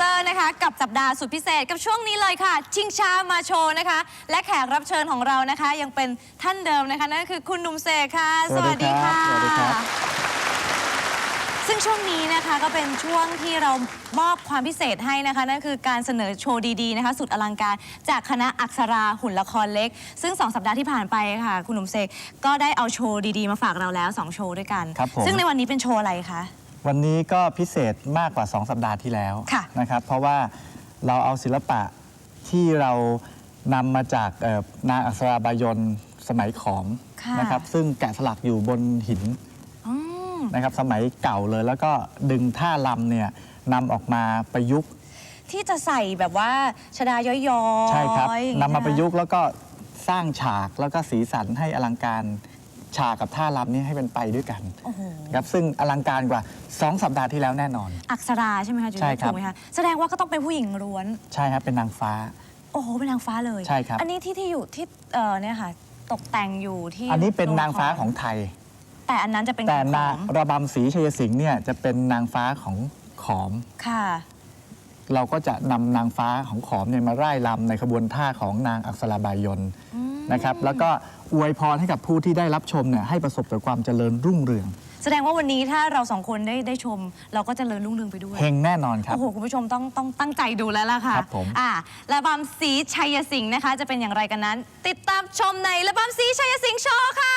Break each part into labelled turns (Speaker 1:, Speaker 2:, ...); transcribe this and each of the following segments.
Speaker 1: เตอร์นะคะ กับสัปดาห์สุดพิเศษกับช่วงนี้เลยค่ะ ชิงชามาโชว์นะคะ และแขกรับเชิญของเรานะคะ ยังเป็นท่านเดิมนะคะนั่นคือคุณหนุ่มเสกค่ะ
Speaker 2: สวัสดีครับสวัสดีครับ
Speaker 1: ซึ่งช่วงนี้นะคะก็เป็นช่วงที่เรามอบความพิเศษให้นะคะ นั่นคือการเสนอโชว์ดีๆนะคะสุดอลังการจากคณะอักษราหุ่นละครเล็ก ซึ่ง 2 สัปดาห์ที่ผ่านไปค่ะ คุณหนุ่มเสกก็ได้เอาโชว์ดีๆ มาฝากเราแล้ว 2 โชว์ด้วยกัน
Speaker 2: ครับผม
Speaker 1: ซึ่งในวันนี้เป็นโชว์อะไรคะ
Speaker 2: วันนี้ก็พิเศษมากกว่า 2 สัปดาห์ที่แล้ว
Speaker 1: ค่ะ
Speaker 2: นะครับ เพราะว่าเราเอาศิลปะที่เรานำมาจากเอ่อนางอักษราบายนสมัยขอม
Speaker 1: ค่ะ
Speaker 2: นะครับ ซึ่งแกะสลักอยู่บนหิน
Speaker 1: อืม
Speaker 2: นะครับ สมัยเก่าเลยแล้วก็ดึงท่าลำเนี่ยนำออกมาประยุกต์
Speaker 1: ที่จะใส่แบบว่าชดาย้อยๆ
Speaker 2: ใช่ครับ
Speaker 1: อย่ง
Speaker 2: นำ
Speaker 1: เงี้
Speaker 2: มาประยุกต์แล้วก็สร้างฉากแล้วก็สีสันให้อลังการ ฉากกับท่าลำนี้ให้เป็นไปด้วยกัน
Speaker 1: โอ้โห
Speaker 2: ครับซึ่งอลังการกว่า 2 สัปดาห์ที่แล้วแน่นอน
Speaker 1: อักษราใช่ไหมคะจุ๊
Speaker 2: ใช่ครับ
Speaker 1: ถูกไหมคะแสดงว่าก็ต้องเป็นผู้หญิงล้วน
Speaker 2: ใช่ครับเป็นนางฟ้า
Speaker 1: โอ้โหเป็นนางฟ้าเลย
Speaker 2: ใช่ครับ
Speaker 1: อันนี้ที่ที่อยู่ที่เอ่อเนี่ยค่ะ ตกแต่งอยู่ที่
Speaker 2: อันนี้เป็น
Speaker 1: โร
Speaker 2: นางฟ้าของไทย
Speaker 1: แต่อันนั้นจะเป็น
Speaker 2: แต่
Speaker 1: ของ
Speaker 2: นางระบำศรีชัยสิงห์เนี่ยจะเป็นนางฟ้าของขอม
Speaker 1: ค่ะ
Speaker 2: เราก็จะนำนางฟ้าของขอมเนี่ยมาไล่ลำในขบวนท่าของนางอักษราบายนนะครับ แล้วก็ อวยพรให้กับผู้ที่ได้รับชมเนี่ยให้ประสบแต่ความเจริญรุ่งเรือง
Speaker 1: แสดงว่าวันนี้ถ้าเราสองคนได้ได้ชม เราก็จะเลินรุ่งเรืองไปด้วย
Speaker 2: เฮงแน่นอนครับ
Speaker 1: โอ้โห คุณผู้ชมต้องต้องตั้งใจดูแล้วล่ะค่ะ
Speaker 2: ครับผม
Speaker 1: อ่าระบำสีชัยสิงห์นะคะ จะเป็นอย่างไรกันนั้น ติดตามชมในระบำสีชัยสิงห์โชว์ค่ะ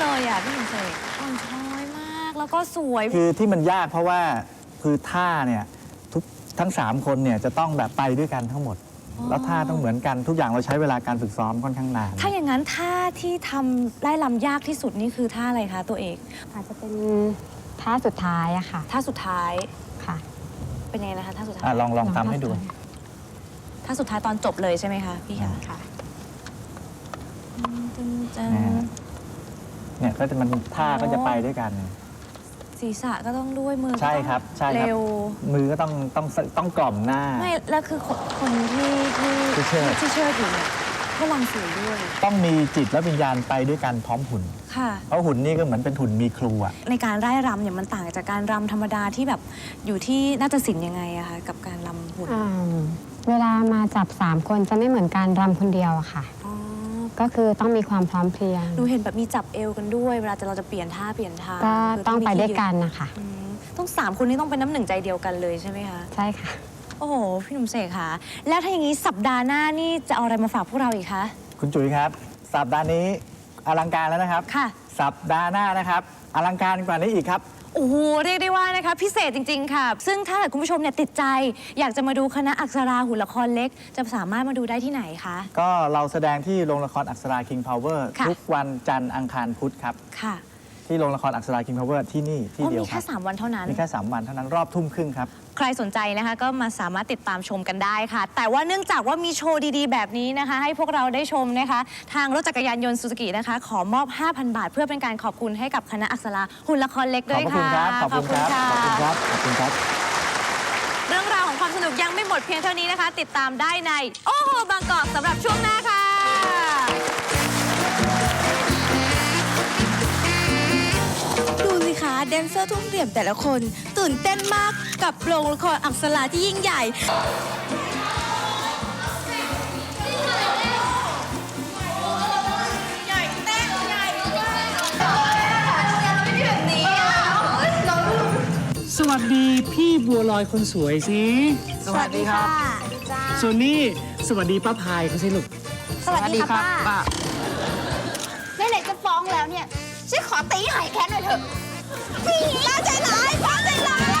Speaker 1: เลยอะพี่หนุ่มเสกอ่อนช้อยมากแล้วก็สวย
Speaker 2: คือที่มันยากเพราะว่าคือท่าเนี่ยทุกทั้ง 3 คนเนี่ยจะต้องแบบไปด้วยกันทั้งหมดแล้วท่าต้องเหมือนกันทุกอย่างเราใช้เวลาการฝึกซ้อมค่อนข้างนาน
Speaker 1: ถ้าอย่างนั้นท่าที่ทำไล่ลำยากที่สุดนี่คือท่าอะไรคะตัวเอก
Speaker 3: อาจจะเป็นท่าสุดท้ายอะค่ะ
Speaker 1: ท่าสุดท้าย
Speaker 3: ค่ะ
Speaker 1: เป็นยังไงนะคะท่าสุดท้าย
Speaker 2: อะลองลองทำให้ดู
Speaker 1: ท่าสุดท้ายตอนจบเลยใช่ไหมคะพี่คะ
Speaker 3: ค่ะ
Speaker 1: ตึ้งจั
Speaker 2: นะฮะ เนี่ยก็จะมันท่าก็จะไปด้วยกัน
Speaker 1: ศีรษะก็ต้องด้วยมือก็
Speaker 2: ใช่
Speaker 1: ต้อง
Speaker 2: ครับใช่ครับ
Speaker 1: เร็ว
Speaker 2: มือก็ต้องต้องต้องกล่อมหน้า
Speaker 1: ไม่ แล้วคือคนคนที่ที่
Speaker 2: ที่เชิด
Speaker 1: ที่เชิดอยู่เนี่ยก็ลำสวยด้วย
Speaker 2: ต้องมีจิตและวิญญาณไปด้วยกันพร้อมหุ่น
Speaker 1: ค่ะ
Speaker 2: เพราะหุ่นนี่ก็เหมือนเป็นหุ่นมีครูอะ
Speaker 1: ในการไร่รำเนี่ยมันต่างจากการรำธรรมดาที่แบบอยู่ที่นาฏศิลป์ยังไงอะคะกับการรำหุ่น
Speaker 3: อ่าเวลามาจับ3คนจะไม่เหมือนการรำคนเดียวอะค่ะ
Speaker 1: อ๋อ
Speaker 3: ก็คือต้องมีความพร้อมเพรียง
Speaker 1: หนูเห็นแบบมีจับเอวกันด้วย เวลาจะเราจะเปลี่ยนท่าเปลี่ยนทาง
Speaker 3: ก็
Speaker 1: คือ
Speaker 3: ต้องไป
Speaker 1: มี
Speaker 3: ด้วย
Speaker 1: ที่
Speaker 3: กันนะคะ
Speaker 1: อืมต้องสามคนนี้ต้องเป็นน้ำหนึ่งใจเดียวกันเลยใช่ไหมคะ
Speaker 3: ใช่ค่ะ
Speaker 1: โอ้โห พี่หนุ่มเสกค่ะ แล้วถ้าอย่างนี้สัปดาห์หน้านี่จะเอาอะไรมาฝากพวกเราอีกคะ
Speaker 2: คุณจุ๋ยครับ สัปดาห์นี้อลังการแล้วนะครับ
Speaker 1: ค่ะ
Speaker 2: สัปดาห์หน้านะครับ อลังการกว่านี้อีกครับ
Speaker 1: โอ้โหเรียกได้ว่านะคะพิเศษจริง ๆ ค่ะ ซึ่งถ้าเกิดคุณผู้ชมเนี่ยติดใจ อยากจะมาดูคณะอักษราหุ่นละครเล็ก จะสามารถมาดูได้ที่ไหนคะ
Speaker 2: ก็เราแสดงที่โรงละครอักษรา King Power
Speaker 1: ค่ะ
Speaker 2: ทุกวันจันทร์อังคารพุธครับ
Speaker 1: ค่ะ
Speaker 2: ที่โรงละครอักษรา King Power ที่นี่ที่
Speaker 1: อ๋อ
Speaker 2: เดียว
Speaker 1: มี
Speaker 2: ค
Speaker 1: แค่
Speaker 2: รับ
Speaker 1: 3 วันเท่านั้น
Speaker 2: มีแค่ 3 วันเท่านั้นรอบทุ่มครึ่งครับ
Speaker 1: ใครสนใจนะคะก็มาสามารถติดตามชมกันได้ค่ะ แต่ว่าเนื่องจากว่ามีโชว์ดีๆ แบบนี้นะคะ ให้พวกเราได้ชมนะคะ ทางรถจักรยานยนต์ซูซูกินะคะ ขอมอบ 5,000 บาท เพื่อเป็นการขอบคุณให้กับคณะอักษราหุ่นละครเล็ก
Speaker 2: ข
Speaker 1: ด้
Speaker 2: อบ
Speaker 1: วย
Speaker 2: พระคุณ
Speaker 1: ค่ะ
Speaker 2: ครับขอบคุณครับ ขอบคุณครับ ขอบคุณครับ
Speaker 1: เรื่องราวของความสนุกยังไม่หมดเพียงเท่านี้นะคะ ติดตามได้ในโอ้โหบางกอกสำหรับช่วงหน้าค่ะ
Speaker 4: นเซอร์ทุ่มเปี่ยมแต่ละคน ตื่นเต้นมากกับโรงละครอักษราที่ยิ่งใหญ่
Speaker 5: สวัสดีพี่บัวลอยคนสวยสิ
Speaker 2: สวัสดีครับ
Speaker 5: ส่วนนี้สวัสดีป้าพายเขาสิลูก
Speaker 4: สวัสดีค่ะป้าไหนๆจะฟ้องแล้วเนี่ยฉันขอตีหายแค้นหน่อยเถอะ ตีป้าใจร้